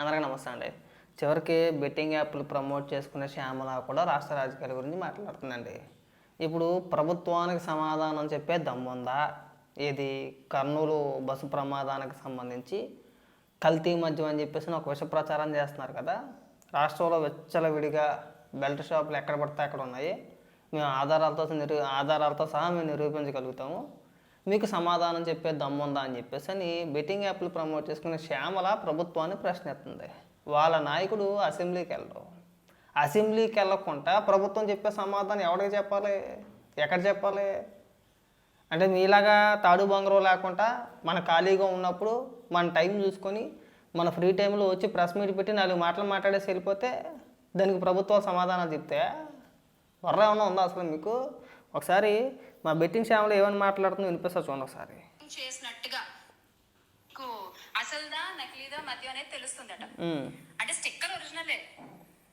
అందరికీ నమస్తే అండి. చివరికి బెట్టింగ్ యాప్లు ప్రమోట్ చేసుకునే శ్యామల కూడా రాష్ట్ర రాజకీయాల గురించి మాట్లాడుతుందండి. ఇప్పుడు ప్రభుత్వానికి సమాధానం చెప్పే దమ్ముందా? ఇది కర్నూలు బస్సు ప్రమాదానికి సంబంధించి కల్తీ మద్యం అని చెప్పేసి ఒక విష ప్రచారం చేస్తున్నారు కదా. రాష్ట్రంలో విచ్చలవిడిగా బెల్ట్ షాపులు ఎక్కడ పడితే అక్కడ ఉన్నాయి. మేము ఆధారాలతో నిరూ ఆధారాలతో సహా మేము నిరూపించగలుగుతాము. మీకు సమాధానం చెప్పే దమ్ముందా అని చెప్పేసి అని బెట్టింగ్ యాప్లు ప్రమోట్ చేసుకునే శ్యామల ప్రభుత్వాన్ని ప్రశ్నిస్తుంది వాళ్ళ నాయకుడు అసెంబ్లీకి వెళ్ళరు అసెంబ్లీకి వెళ్ళకుండా ప్రభుత్వం చెప్పే సమాధానం ఎవరికి చెప్పాలి? ఎక్కడ చెప్పాలి? అంటే మీలాగా తాడు బంగరం లేకుండా మన ఖాళీగా ఉన్నప్పుడు మన టైం చూసుకొని మన ఫ్రీ టైంలో వచ్చి ప్రెస్ మీట్ పెట్టి నాలుగు మాటలు మాట్లాడేసి వెళ్ళిపోతే దానికి ప్రభుత్వం సమాధానం చెప్తే వర్ర ఏమన్నా ఉందా అసలు మీకు? ఒకసారి మా బెట్టింగ్ శ్యామలో ఏమని మాట్లాడుతుందో వినిపిస్తా చూడండి ఒకసారి. చేసినట్టుగా అసలుదా నకిలీదా మద్యం అనేది తెలుస్తుందట. అంటే స్టిక్కర్ ఒరిజినలే.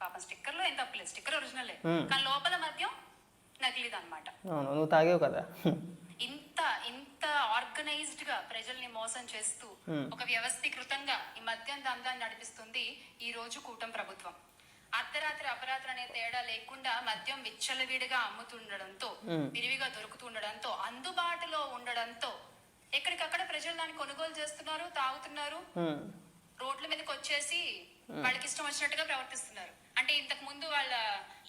పాపం స్టిక్కర్లో ఏం తప్పలేదు స్టిక్కర్ ఒరిజినలే. కానీ లోపల మద్యం నకిలీది అనమాట అవును నువ్వు తాగేవు కదా. ఇంత ఇంత ఆర్గనైజ్డ్గా ప్రజల్ని మోసం చేస్తూ. ఒక వ్యవస్థీకృతంగా ఈ మద్యం దందాన్ని నడిపిస్తుంది ఈ రోజు కూటమి ప్రభుత్వం. అర్ధరాత్రి అపరాత్రి అనే తేడా లేకుండా మద్యం విచ్చలవిడిగా అమ్ముతుండడంతో. విరివిగా దొరుకుతుండడంతో అందుబాటులో ఉండడంతో ఎక్కడికక్కడ ప్రజలు దాన్ని కొనుగోలు చేస్తున్నారు తాగుతున్నారు రోడ్ల మీదకి వచ్చేసి వాళ్ళకి ఇష్టం వచ్చినట్టుగా ప్రవర్తిస్తున్నారు. అంటే ఇంతకు ముందు వాళ్ళ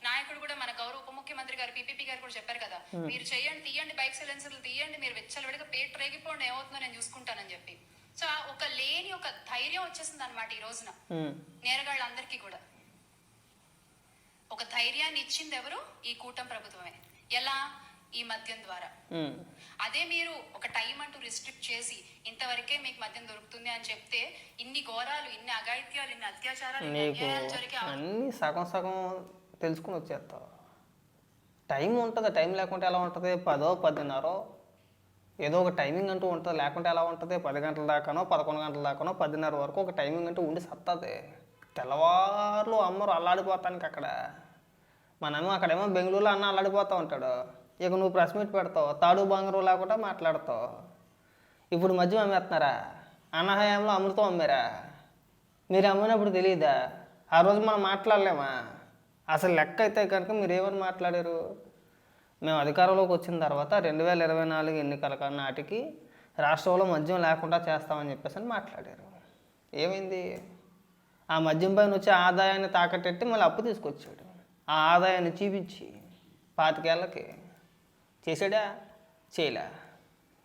నాయకుడు కూడా మన గౌరవ ఉప ముఖ్యమంత్రి గారు పిపిపి గారు కూడా చెప్పారు కదా మీరు చేయండి తీయండి బైక్ సైలెన్సర్లు తీయండి మీరు వెచ్చలవిడిగా పేట రేగిపోండి ఏమవుతుందో నేను చూసుకుంటానని చెప్పి. సో ఆ ఒక లేని ఒక ధైర్యం వచ్చేసింది అనమాట ఈ రోజున నేరగాళ్ళందరికీ కూడా. ఒక ధైర్యాన్ని ఇచ్చింది ఎవరు? ఈ కూటమి ప్రభుత్వమే. ఎలా? ఈ మద్యం ద్వారా. అదే మీరు ఒక టైం అంటూ రిస్ట్రిక్ట్ చేసి ఇంతవరకే మీకు మద్యం దొరుకుతుంది అని చెప్తే ఇన్ని ఘోరాలు ఇన్ని అఘాయిత్యాలు ఇన్ని అత్యాచారాలు అన్నీ సగం సగం తెలుసుకుని వచ్చేస్తావు. టైం ఉంటుంది టైం లేకుంటే ఎలా ఉంటుంది? పదో పదిన్నరో ఏదో ఒక టైమింగ్ అంటూ ఉంటుంది లేకుంటే ఎలా ఉంటుంది? పది గంటల దాకానో పదకొండు గంటల దాకానో పదిన్నర వరకు ఒక టైమింగ్ అంటూ ఉండి సత్తది. తెల్లవారులు అమ్మరు అల్లాడిపోతానికి అక్కడ. మనమేమో అక్కడేమో బెంగళూరులో అన్న అల్లాడిపోతూ ఉంటాడు. ఇక నువ్వు ప్రెస్ మీట్ పెడతావు తాడు బంగారు లేకుండా మాట్లాడతావు. ఇప్పుడు మద్యం అమ్మేస్తున్నారా? అనహాయంలో అమృతం అమ్మారా? మీరు అమ్మినప్పుడు తెలియదా ఆ రోజు మనం మాట్లాడలేమా? అసలు లెక్క అయితే కనుక మీరు ఏమని మాట్లాడారు? మేము అధికారంలోకి వచ్చిన తర్వాత రెండు వేల ఇరవై నాలుగు ఎన్నికల నాటికి రాష్ట్రంలో మద్యం లేకుండా చేస్తామని చెప్పేసి అని మాట్లాడారు. ఏమైంది? ఆ మద్యం పైన వచ్చే ఆదాయాన్ని తాకట్టెట్టి మళ్ళీ అప్పు తీసుకొచ్చాడు. ఆ ఆదాయాన్ని చూపించి పాతికేళ్ళకి చేసాడా చేయలే.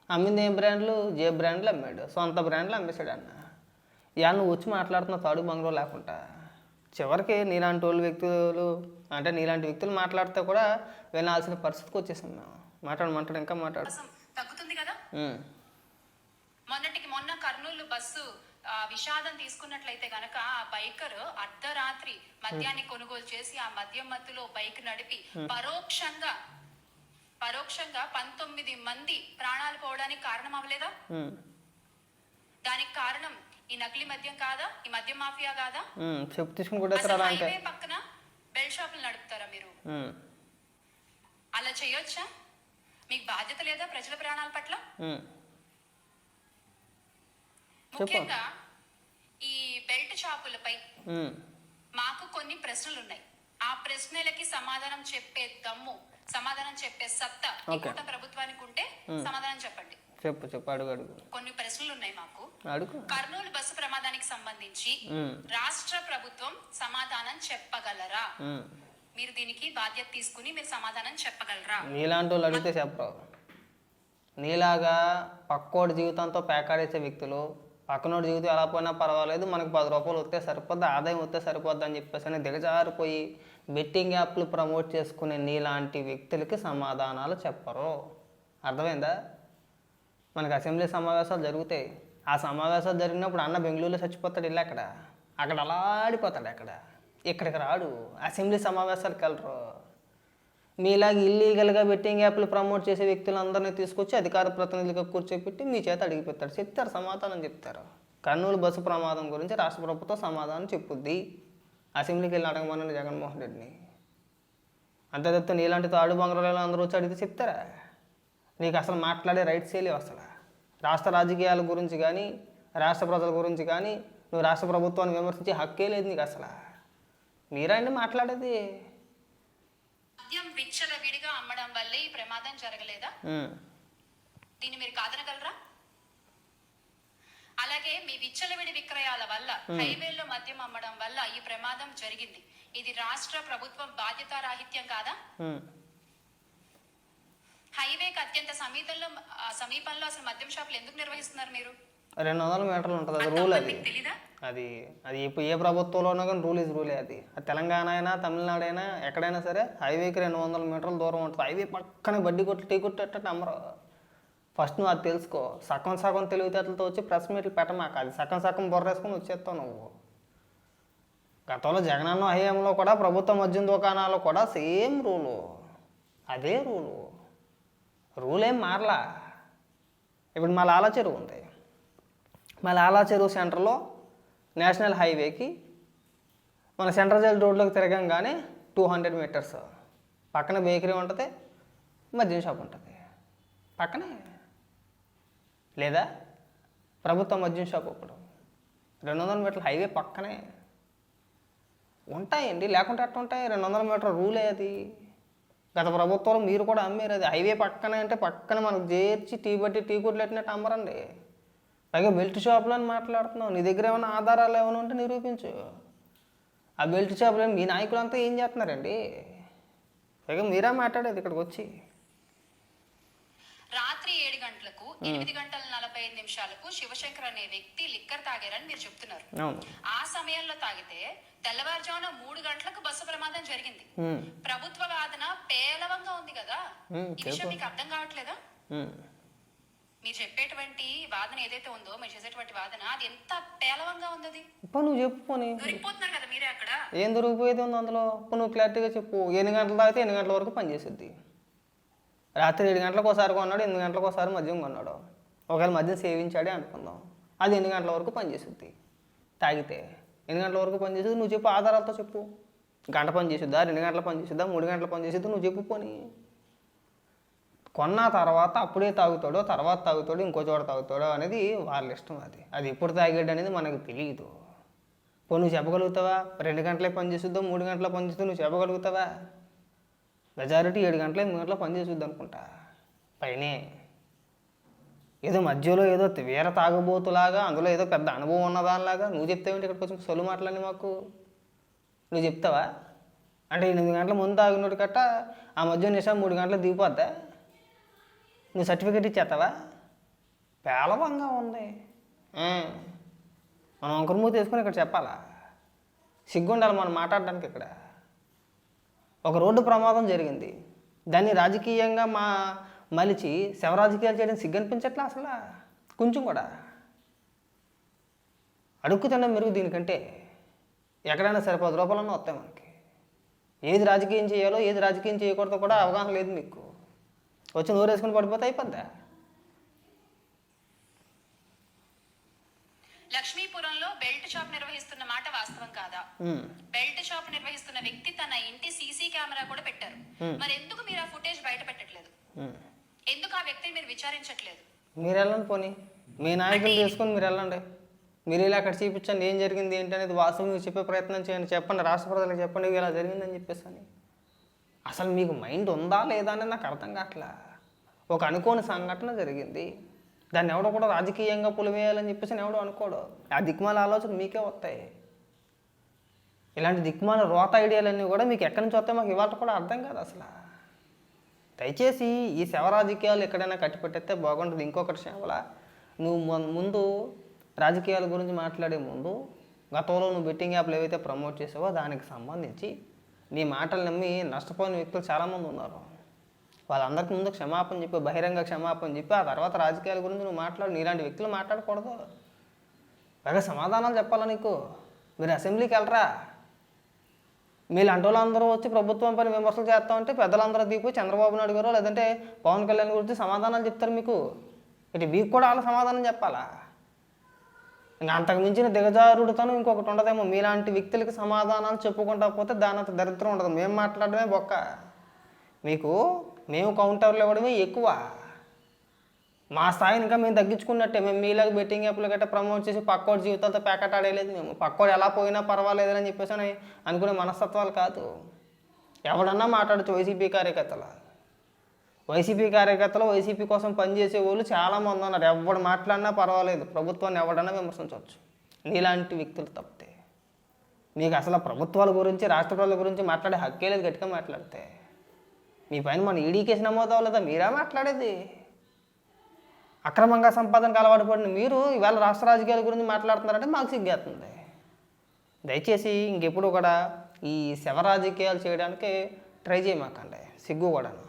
అమ్మింది ఏం బ్రాండ్లు? జే బ్రాండ్లు అమ్మాడు. సొంత బ్రాండ్లు అమ్మేశాడు అన్న ఇవాళ నువ్వు వచ్చి మాట్లాడుతున్న తాడు బంగ్లో లేకుండా. చివరికి నీలాంటి వాళ్ళు వ్యక్తులు అంటే నీలాంటి వ్యక్తులు మాట్లాడితే కూడా వినాల్సిన పరిస్థితికి వచ్చేసాం మేము. మాట్లాడు మాట్లాడు ఇంకా మాట్లాడు. తగ్గుతుంది కదా? మొన్నటికి మొన్న కర్నూలు బస్సు విషాదం తీసుకున్నట్లయితే గనక ఆ బైకర్ అర్ధరాత్రి మద్యాన్ని కొనుగోలు చేసి ఆ మద్యం మత్తులో బైక్ నడిపి పరోక్షంగా పరోక్షంగా పంతొమ్మిది మంది ప్రాణాలు పోవడానికి కారణం అవ్వలేదా? దానికి కారణం ఈ నకిలీ మద్యం కాదా? ఈ మద్యం మాఫియా కాదా? చెప్పు తీసుకుని హైవే పక్కన బెల్ షాపులు నడుపుతారా మీరు? అలా చేయొచ్చా? మీకు బాధ్యత లేదా ప్రజల ప్రాణాల పట్ల? ముఖ్యంగా ఈ బెల్ట్ షాపులపై. మాకు కొన్ని ప్రశ్నలు ఉన్నాయి ఆ ప్రశ్నలకి సమాధానం చెప్పే దమ్ము సమాధానం చెప్పే సత్తా. కూట ప్రభుత్వానికి ఉంటే సమాధానం చెప్పండి. చెప్పు చెప్పు అడుగు అడుగు. కొన్ని ప్రశ్నలు ఉన్నాయి మాకు. అడుగు. కర్నూలు బస్సు ప్రమాదానికి సంబంధించి రాష్ట్ర ప్రభుత్వం సమాధానం చెప్పగలరా. మీరు దీనికి బాధ్యత తీసుకుని మీరు సమాధానం చెప్పగలరా? నీలాంటి వాళ్ళు అడిగితే చెప్పరు నీలాగా పక్కోడి జీవితంతో పేకాడేసే వ్యక్తులు పక్కనోడు జీవితం ఎలా పోయినా పర్వాలేదు మనకు పది రూపాయలు వస్తే సరిపోద్ది ఆదాయం వస్తే సరిపోద్ది అని చెప్పేసి అని దిగజారిపోయి బెట్టింగ్ యాప్లు ప్రమోట్ చేసుకునే నీలాంటి వ్యక్తులకి సమాధానాలు చెప్పరు. అర్థమైందా? మనకి అసెంబ్లీ సమావేశాలు జరుగుతాయి. ఆ సమావేశాలు జరిగినప్పుడు అన్న బెంగళూరులో చచ్చిపోతాడు ఇల్లు అక్కడ. అక్కడ అలాడిపోతాడు అక్కడ. ఇక్కడికి రాడు. అసెంబ్లీ సమావేశాలకు వెళ్ళరు. మీలాగా ఇల్లీగల్గా బెట్టింగ్ యాప్లు ప్రమోట్ చేసే వ్యక్తులందరినీ తీసుకొచ్చి అధికార ప్రతినిధులుగా కూర్చోపెట్టి మీ చేత అడిగిపెట్టారు చెప్తారు సమాధానం చెప్తారు. కర్నూలు బస్సు ప్రమాదం గురించి రాష్ట్ర ప్రభుత్వం సమాధానం చెప్పుద్ది. అసెంబ్లీకి వెళ్ళి అడగమని జగన్మోహన్ రెడ్డిని. అంతే తప్పితే నీలాంటి తాడు బంగారాలు అందరూ వచ్చి అడిగితే చెప్తారా? నీకు అసలు మాట్లాడే రైట్స్ లేవు అసలు. రాష్ట్ర రాజకీయాల గురించి కానీ రాష్ట్ర ప్రజల గురించి కానీ నువ్వు రాష్ట్ర ప్రభుత్వాన్ని విమర్శించే హక్కే లేదు నీకు అసలు. మీరండి మాట్లాడేది? మద్యం విచ్చల విడిగా అమ్మడం వల్లే ఈ ప్రమాదం జరగలేదా. దీన్ని మీరు కాదనగలరా? అలాగే మీ విచ్చలవిడి విక్రయాల వల్ల హైవేల్లో మద్యం అమ్మడం వల్ల ఈ ప్రమాదం జరిగింది. ఇది రాష్ట్ర ప్రభుత్వం బాధ్యతారాహిత్యం కాదా? ఉమ్. హైవేకి అత్యంత సమీపంలో ఆ, సమీపంలో అసలు మద్యం షాపులు ఎందుకు నిర్వహిస్తున్నారు మీరు? రెండు వందల మీటర్లు ఉంటుంది అది రూల్ అది. అది అది ఇప్పుడు ఏ ప్రభుత్వంలోనో కానీ రూల్ ఇస్ రూలే అది. తెలంగాణ అయినా తమిళనాడు అయినా ఎక్కడైనా సరే హైవేకి రెండు వందల మీటర్ల దూరం ఉంటుంది. హైవే పక్కనే బడ్డీ కొట్టు టీ కొట్టేటట్టు అమ్మరు ఫస్ట్ నువ్వు అది తెలుసుకో. సగం సగం తెలివితేటలతో వచ్చి ప్రెస్ మీట్లు పెట్టమాక అది సగం సగం బొర్రేసుకొని వచ్చేస్తావు నువ్వు. గతంలో జగనన్న హయాంలో కూడా ప్రభుత్వ మద్యం దుకాణాలు కూడా సేమ్ రూలు అదే రూలు రూల్ ఏం మారలా? ఇప్పుడు మా లాలా చెరువు ఉంది. మా లాలా చెరువు సెంటర్లో నేషనల్ హైవేకి మన సెంట్రల్ జైల్ రోడ్లోకి తిరగంగానే టూ హండ్రెడ్ మీటర్స్ పక్కన బేకరీ ఉంటుంది మద్యం షాప్ ఉంటుంది. పక్కనే. లేదా ప్రభుత్వ మద్యం షాప్ ఒకటి. రెండు వందల మీటర్ల హైవే పక్కనే. ఉంటాయండి లేకుంటే అట్లా ఉంటాయి. రెండు వందల మీటర్ రూలే అది. గత ప్రభుత్వంలో మీరు కూడా అమ్మారు అది. హైవే పక్కనే అంటే పక్కన మనకు చేర్చి టీ బట్టి టీ కొట్లెట్టినట్టు అమ్మరండి. పైగా బెల్ట్ షాపులో అని మాట్లాడుతున్నావు. నీ దగ్గర ఏమైనా ఆధారాలు ఏమైనా ఉంటే నిరూపించు. ఆ బెల్ట్ షాపులో మీ నాయకులంతా ఏం చేస్తున్నారండి? పైగా మీరే మాట్లాడేది ఇక్కడికి వచ్చి. రాత్రి ఏడు గంటలకు ఎనిమిది గంటల నలభై ఐదు నిమిషాలకు శివశంకర్ అనే వ్యక్తి లిక్కర్ తాగారని మీరు చెప్తున్నారు. ఆ సమయంలో తాగితే తెల్లవారుజామున మూడు గంటలకు బస్సు ప్రమాదం జరిగింది. ప్రభుత్వ వాదన పేలవంగా ఉంది కదా. ఈ విషయం మీకు అర్థం కావట్లేదా. మీరు చెప్పేటువంటి వాదన ఏదైతే ఉందో మీరు చేసేటువంటి వాదన అది ఎంత పేలవంగా ఉంది ఇప్పుడు నువ్వు చెప్పు పోనీ. దొరికిపోతున్నారు కదా మీరే అక్కడ. ఏం దొరికిపోయేది ఉంది అందులో? ఇప్పుడు నువ్వు క్లారిటీగా చెప్పు. ఎన్ని గంటలు తాగితే ఎన్ని గంటల వరకు పనిచేసిద్ది రాత్రి ఏడు గంటలకు ఒకసారి కొన్నాడు ఎనిమిది గంటలకు ఒకసారి మద్యం కొన్నాడు. ఒకవేళ మద్యం సేవించాడే అనుకుందాం. అది ఎన్ని గంటల వరకు పనిచేసిద్ది తాగితే ఎన్ని గంటల వరకు పనిచేసేది నువ్వు చెప్పు ఆధారాలతో చెప్పు. గంట పని చేసిద్దా? రెండు గంటల పని చేసిద్దా? మూడు గంటల పని చేసిద్దా? నువ్వు చెప్పు పోనీ. కొన్న తర్వాత అప్పుడే తాగుతాడో తర్వాత తాగుతాడో ఇంకో చోట తాగుతాడో అనేది వాళ్ళ ఇష్టం అది. అది ఎప్పుడు తాగాడు అనేది మనకు తెలియదు పో నువ్వు చెప్పగలుగుతావా? రెండు గంటలే పనిచేస్తుందో మూడు గంటల పనిచేస్తుందో నువ్వు చెప్పగలుగుతావా? మెజారిటీ ఏడు గంటల ఎనిమిది గంటల పనిచేస్తుంది అనుకుంటా. పైనే. ఏదో మధ్యలో ఏదో వేర తాగబోతులాగా అందులో ఏదో పెద్ద అనుభవం ఉన్నదానిలాగా నువ్వు చెప్తావేంటి ఇక్కడికి వచ్చి సొలు మాటలని మాకు? నువ్వు చెప్తావా? అంటే ఎనిమిది గంటల ముందు తాగినోడు కట్ట ఆ మధ్య నిషా మూడు గంటలు దిగిపోద్దా? నువ్వు సర్టిఫికేట్ ఇచ్చేస్తావా? పేలవంగా ఉంది. మనం వంకరమూతి తీసుకొని ఇక్కడ చెప్పాలా? సిగ్గుండాలి మనం మాట్లాడడానికి ఇక్కడ. ఒక రోడ్డు ప్రమాదం జరిగింది. దాన్ని రాజకీయంగా మా మలిచి శవ రాజకీయాలు చేయడం సిగ్గనిపించట్లా అసలు? కొంచెం కూడా. అడుక్కు తినడం మెరుగు దీనికంటే ఎక్కడైనా సరే పది రూపాయలన్నా వస్తాయి మనకి. ఏది రాజకీయం చేయాలో ఏది రాజకీయం చేయకూడదో కూడా అవగాహన లేదు మీకు. వచ్చి నోరేసుకుని పడిపోతే అయిపోద్దా? లక్ష్మీపురంలో బెల్ట్ షాప్ నిర్వహిస్తున్న మాట వాస్తవం కాదా. బెల్ట్ షాప్ నిర్వహిస్తున్న వ్యక్తి తన ఇంటి సీసీ కెమెరా కూడా పెట్టారు. మరి ఎందుకు మీరు ఆ ఫుటేజ్ బయట పెట్టట్లేదు. ఎందుకు ఆ వ్యక్తిని మీరు విచారించట్లేదు? మీరు వెళ్ళండి పోనీ. మీ నాయకులు తీసుకొని మీరు వెళ్ళండి. మీరు ఇలా అక్కడ చూపించండి ఏం జరిగింది ఏంటి అనేది వాస్తవం చెప్పే ప్రయత్నం చేయండి. చెప్పండి. రాష్ట్ర ప్రజలకు చెప్పండి. ఇలా జరిగిందని చెప్పేసి అని. అసలు మీకు మైండ్ ఉందా లేదా అనేది నాకు అర్థం కావట్లా. ఒక అనుకోని సంఘటన జరిగింది. దాన్ని ఎవడో కూడా రాజకీయంగా పులివేయాలని చెప్పేసి ఎవడో అనుకోడు. ఆ దిక్మాల ఆలోచన మీకే వస్తాయి. ఇలాంటి దిక్మాల రోత ఐడియాలన్నీ కూడా మీకు ఎక్కడి నుంచి వస్తాయి మాకు ఇవాళ కూడా అర్థం కాదు అసలు. దయచేసి ఈ శవ రాజకీయాలు ఎక్కడైనా కట్టిపెట్టేస్తే బాగుంటుంది. ఇంకొకటి శవల నువ్వు ముందు రాజకీయాల గురించి మాట్లాడే ముందు గతంలో నువ్వు బెట్టింగ్ యాప్లు ఏవైతే ప్రమోట్ చేసావో దానికి సంబంధించి నీ మాటలు నమ్మి నష్టపోయిన వ్యక్తులు చాలామంది ఉన్నారు. వాళ్ళందరికీ ముందు క్షమాపణ చెప్పి బహిరంగ క్షమాపణ చెప్పి ఆ తర్వాత రాజకీయాల గురించి నువ్వు మాట్లాడు నీలాంటి వ్యక్తులు మాట్లాడకూడదు. పైగా సమాధానాలు చెప్పాలా నీకు? మీరు అసెంబ్లీకి వెళ్ళరా? మీలాంటి వాళ్ళందరూ వచ్చి ప్రభుత్వం పని విమర్శలు చేస్తా ఉంటే పెద్దలందరూ దిగిపోయి చంద్రబాబు నాయుడు గారు లేదంటే పవన్ కళ్యాణ్ గురించి సమాధానాలు చెప్తారు మీకు. ఇటు మీకు కూడా వాళ్ళ సమాధానం చెప్పాలా? ఇంకా అంతకు మించిన దిగజారుడుతనం ఇంకొకటి ఉండదేమో. మీలాంటి వ్యక్తులకి సమాధానాలు చెప్పుకుంటా పోతే దాని అంత దరిద్రం ఉండదు. మేము మాట్లాడమే బొక్క. మీకు మేము కౌంటర్లు ఇవ్వడమే ఎక్కువ. మా స్థాయిని ఇంకా మేము తగ్గించుకున్నట్టే. మేము మీలాగా బెట్టింగ్ యాప్లు గట్రా ప్రమోట్ చేసి పక్కోడి జీవితాలతో ప్యాకెట్ ఆడేయలేదు మేము. పక్కోడు ఎలా పోయినా పర్వాలేదని అని చెప్పేసి అనుకునే మనస్తత్వాలు కాదు. ఎవడన్నా మాట్లాడచ్చు వైసీపీ కార్యకర్తలు. వైసీపీ కార్యకర్తలు వైసీపీ కోసం పనిచేసే వాళ్ళు చాలామంది ఉన్నారు. ఎవడు మాట్లాడినా పర్వాలేదు. ప్రభుత్వాన్ని ఎవడన్నా విమర్శించవచ్చు. నీలాంటి వ్యక్తులు తప్పితే. మీకు అసలు ప్రభుత్వాల గురించి రాష్ట్ర ప్రజల గురించి మాట్లాడే హక్కే లేదు గట్టిగా మాట్లాడితే. మీ పైన మన ఈడీ కేసు నమోదు అవ్వలేదా? మీరా మాట్లాడేది? అక్రమంగా సంపాదనకు అలవాటు పడిన మీరు ఇవాళ రాష్ట్ర రాజకీయాల గురించి మాట్లాడుతున్నారంటే మాకు సిగ్గేస్తుంది. దయచేసి ఇంకెప్పుడు కూడా ఈ శవ రాజకీయాలు చేయడానికి ట్రై చేయమాకండి. సిగ్గు కూడాను